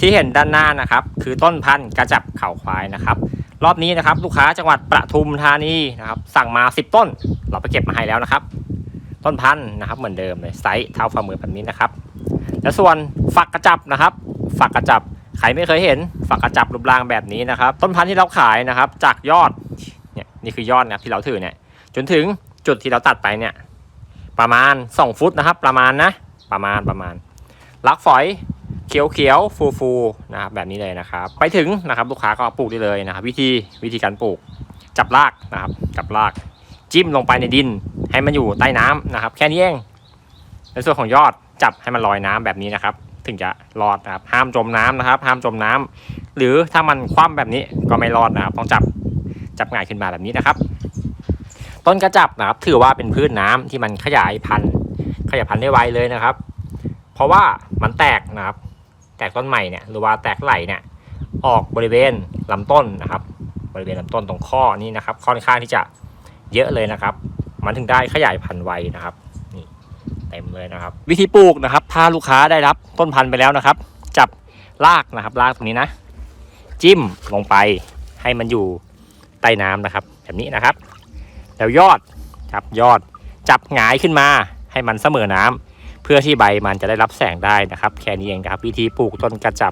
ที่เห็นด้านหน้านะครับ คือต้นพันธุ์กระจับเข่าควายนะครับ รอบนี้นะครับ ลูกค้าจังหวัดประทุมธานีนะครับ สั่งมา 10 ต้น เราไปเก็บมาให้แล้วนะครับ ต้นพันธุ์นะครับ เหมือนเดิมเลยไซส์เท่าฝ่ามือแบบนี้นะครับ และส่วนฝักกระจับนะครับ ฝักกระจับใครไม่เคยเห็นฝักกระจับรูปร่างแบบนี้นะครับ ต้นพันธุ์ที่เราขายนะครับ จากยอดเนี่ยนี่คือยอดนะครับที่เราถือเนี่ย จนถึงจุดที่เราตัดไปเนี่ย ประมาณ 2 ฟุตนะครับ ประมาณนะ ประมาณประมาณลักฝอย เขียวเขียวฟูฟูๆนะครับแบบนี้เลยนะครับ ไปถึงนะครับลูกค้าก็ปลูกได้เลยนะครับ วิธีวิธีการปลูกจับรากนะครับจับรากจิ้มลงไปในดิน ให้มันอยู่ใต้น้ำนะครับ แค่นี้เองในส่วนของยอดจับให้มันลอยน้ำแบบนี้นะครับ ถึงจะรอดนะครับ ห้ามจมน้ำนะครับ ห้ามจมน้ำหรือถ้ามันคว่ำแบบนี้ก็ไม่รอดนะครับ ต้องจับจับง่ายขึ้นมาแบบนี้นะครับ ต้นกระจับนะครับ ถือว่าเป็นพืชน้ำที่มันขยายพันธุ์ขยายพันธุ์ได้ไวเลยนะครับ เพราะว่ามันแตกนะครับ แตกต้นใหม่เนี่ยหรือว่าแตกไหลเนี่ยออกบริเวณลำต้นนะครับ บริเวณลำต้นตรงข้อนี้นะครับ ค่อนข้างที่จะเยอะเลยนะครับ มันถึงได้ขยายพันธุ์ไวนะครับนี่เต็มเลยนะครับ วิธีปลูกนะครับ ถ้าลูกค้าได้รับต้นพันธุ์ไปแล้วนะครับ จับรากนะครับรากตรงนี้นะ จิ้มลงไปให้มันอยู่ใต้น้ำนะครับ แบบนี้นะครับ แล้วยอดครับยอดจับหงายขึ้นมาให้มันเสมอน้ำ เพื่อที่ใบมันจะได้รับแสงได้นะครับ แค่นี้เองนะครับ วิธีปลูกต้นกระจับ